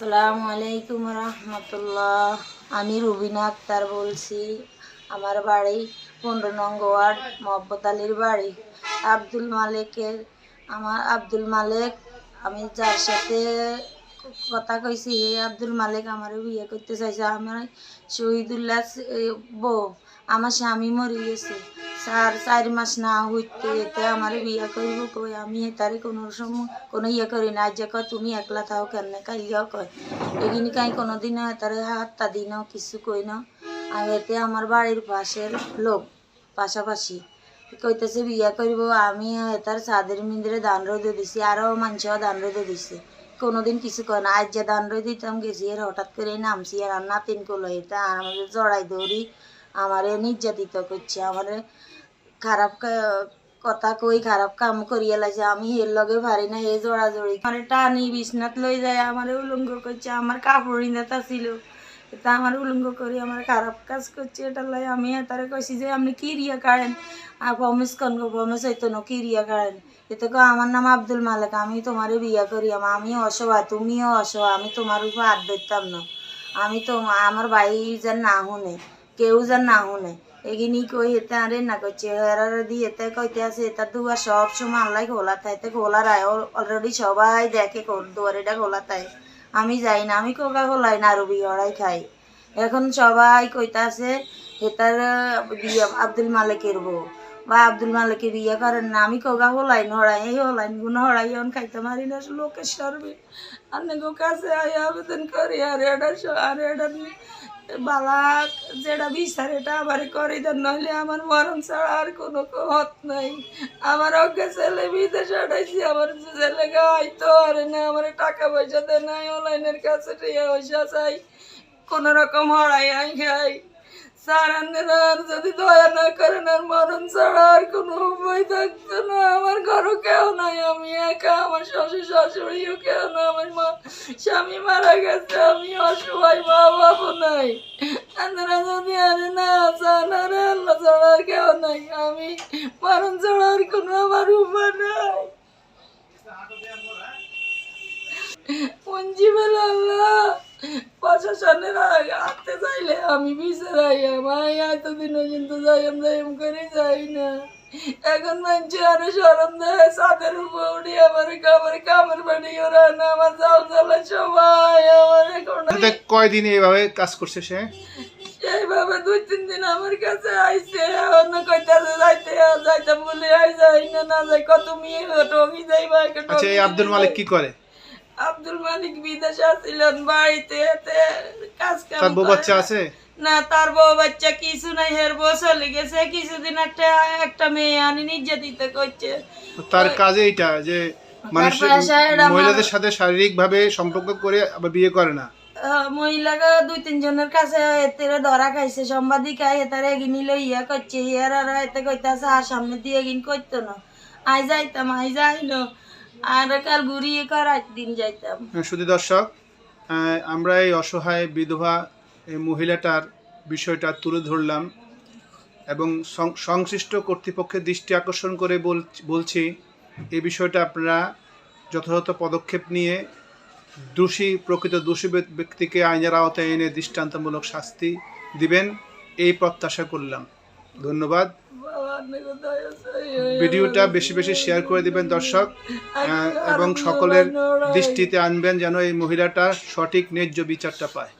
সালামু আলাইকুম রহমতুল্লাহ। আমি রুবিনা আক্তার বলছি, আমার বাড়ি পনেরো নং ওয়ার্ড মোহাম্মদ আলীর বাড়ি। আব্দুল মালিকের, আমার আব্দুল মালিক, আমি যার সাথে কথা কইছি হে আব্দুল মালিক আমার বিয়ে করতে চাইছে। আমার শহীদুল্লাহ বউ, আমার স্বামী মরে গেছে। চার চার মাস না হইতে এতে আমার বিয়া করব কই? আমি তারে কোনো সময় কোনো ইয়ে করি না। যে কয়, তুমি একলা থাও কেন কাইয়াও কয়? এগিনি কাই কোনো দিন তারে হাতটা দিন, কিছু কই না। আর এতে আমার বাড়ির পাশের লোক পাশাপাশি কইতেছে, বিয়া করব, আমি তার সাদের মিন্দিরে দান রোদে দিছি আরও মানুষও দান রোদে দিছে। কোনোদিন কিছু কয় না। আজ যে দান রোদ দিতাম গেছি হঠাৎ করে নামছি, আর নাতিন কোলো এটা আমাদের জড়াই দৌড়ি আমারে নির্যাতিত করছে, আমারে খারাপ কথা কই খারাপ কাম করিয়া লাগছে আমি এর লগে পারি না, এ জোড়া জড়ি মানে টানি বিছনাত লই যায়, আমার উলঙ্গ করছে, আমার কাপড় ইন্দাতা ছিল তা আমার উলঙ্গ করি আমার খারাপ কাজ করছে, এটা লাই আমি তারে কইছি যে, আপনি কি রিয়া কারেন আর প্রমিস কন গো প্রমিস হইতো না কি রিয়া কারেন এতে কো আমার নাম আব্দুল মালিক, আমি তোমারে বিয়া করি আমা অসহায় তুমিও অসহায় আমি তোমার উপর হাত ধরতাম না। আমি তো আমার ভাই যেন না শুনে। কেউ যেন না শুনে। এগিনি কই এতে আরে না করছে হেরারে দিয়ে এতে কইতে আছে এটা দুয়ার সব সময় আল্লাহ খোলা থাকে খোলা রায় অলরেডি সবাই দেখে দুয়ারিটা খোলা থাকে আমি যাই না, আমি কোকা কোলাই না আরও বিয়ড়াই খাই। এখন সবাই কইতা আছে, হেতার বিয়ে আব্দুল মালিকের বউ। বা আব্দুল মালিকের বিয়ে করেন না, আমি কোকা হলাই হড়াই, এই হলাই গুণ হড়াই, এখন খাইতে মারি না, লোকের সর্বে গো কাছে আই আবেদন করি, আর এটা আর এটা বালা যেটা বিচার, এটা আমার করে দেন, নইলে আমার মরণ ছাড়া আর কোনো হত নাই। আমার অজ্ঞে ছেলে বিদেশে আটাইছি আমার ছেলেকে হয়তো আর না, আমার টাকা পয়সা দেয় নাই অনলাইনের কাছে টিয়া পয়সা চাই। কোন রকম হড়াই আই খাই আর যদি দয়া না করেন আর মরণ ছাড়া আর কোনো উপায় থাকতো না। আমার ঘরও কেউ নাই আমি একা আমার শ্বশুর শাশুড়িও কেউ না আমার মা স্বামী মারা গেছে আমি অসহায় মা বাবু নাই। আপনারা যদি আর না চান আর আল্লাহ ছাড়া আর কেউ নাই। আমি মরণ ছাড়া আর কোনো আমার উপায় নাই। মঞ্জিবেল আল্লাহ। প্রশাসনের আসতে চাইলে আমি বিচারাই আমার এতদিনও কিন্তু যাইম যাইম করে যাই না। এখন মানছে আরে সরম দেয় সাদের উপর উঠি আমার আমার কামের বাড়ি ওরা না আমার জাল জ্বালা সবাই আমার এখন কয়দিন এইভাবে কাজ করছে সে? সেইভাবে দুই তিন দিন আমার কাছে আইসে অন্য কইতাছে যাইতে যাইতাম বলে আই যাই না না যাই কত মেয়ে টঙ্গি যাইবা আচ্ছা এই আব্দুল মালিক কি করে? আব্দুল মালিক বিদেশে আসছিলেন বাড়িতে কাজ কাম বউ বাচ্চা আছে? না তার বউ বাচ্চা কিছু নাই হের বউ চলে গেছে কিছুদিন একটা একটা মেয়ে আনি নির্যাতিত করছে তার কাজে এইটা যে মানুষের এটা মহিলাদের সাথে শারীরিক ভাবে সম্পর্ক করে আবার বিয়ে করে না? মহিলাকে দুই তিনজনের কাছে এতে ধরা খাইছে সাংবাদিক আই এতারে এগিনি লই করছে ইয়ার আর এতে কইতাছে আর সামনে দিয়ে এগিন করতো না। আই যাইতাম আই যাই না শুধু দর্শক আমরা এই অসহায় বিধবা এই মহিলাটার বিষয়টা তুলে ধরলাম এবং সংশ্লিষ্ট কর্তৃপক্ষের দৃষ্টি আকর্ষণ করে বল- বলছি, এই বিষয়টা আপনারা যথাযথ পদক্ষেপ নিয়ে দোষী, প্রকৃত দোষী ব্যক্তিকে আইনের আওতায় এনে দৃষ্টান্তমূলক শাস্তি দিবেন, এই প্রত্যাশা করলাম। ধন্যবাদ। ভিডিওটা বেশি বেশি শেয়ার করে দিবেন দর্শক এবং সকলের দৃষ্টিতে আনবেন যেন এই মহিলাটা সঠিক ন্যায্য বিচারটা পায়।